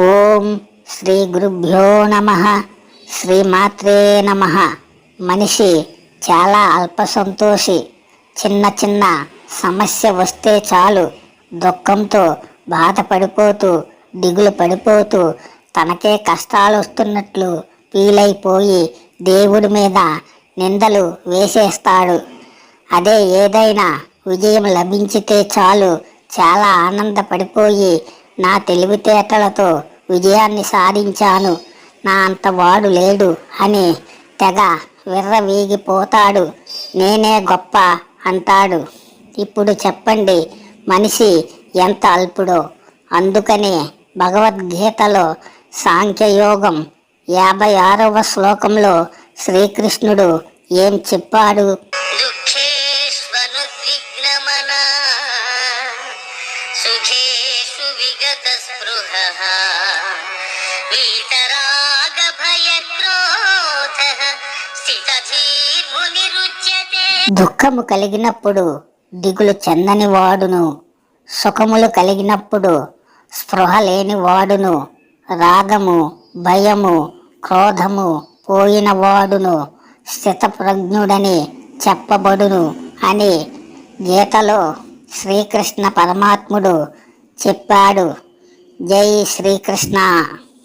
ఓం శ్రీ గురుభ్యో నమ. శ్రీమాత్రే నమ. మనిషి చాలా అల్ప సంతోషి చిన్న చిన్న సమస్య వస్తే చాలు. దుఃఖంతో బాధపడిపోతూ దిగులు పడిపోతూ తనకే కష్టాలు వస్తున్నట్లు ఫీలైపోయి దేవుడి మీద నిందలు వేసేస్తాడు. అదే ఏదైనా విజయం లభించితే చాలు. చాలా ఆనందపడిపోయి నా తెలివితేటలతో విజయాన్ని సాధించాను. నా అంత వాడు లేడు అని తెగ విర్రవీగిపోతాడు. నేనే గొప్ప అంటాడు. ఇప్పుడు చెప్పండి మనిషి ఎంత అల్పుడో. అందుకనే భగవద్గీతలో సాంఖ్యయోగం యాభై ఆరవ శ్లోకంలో శ్రీకృష్ణుడు ఏం చెప్పాడు? విగత స్పృహ వీతరాగ భయ క్రోధ దుఃఖము కలిగినప్పుడు దిగులు చెందని వాడును సుఖములు కలిగినప్పుడు స్పృహ లేని వాడును రాగము భయము క్రోధము పోయిన వాడును స్థితప్రజ్ఞుడని చెప్పబడును అని గీతలో శ్రీకృష్ణ పరమాత్ముడు చెప్పాడు. జై శ్రీకృష్ణ.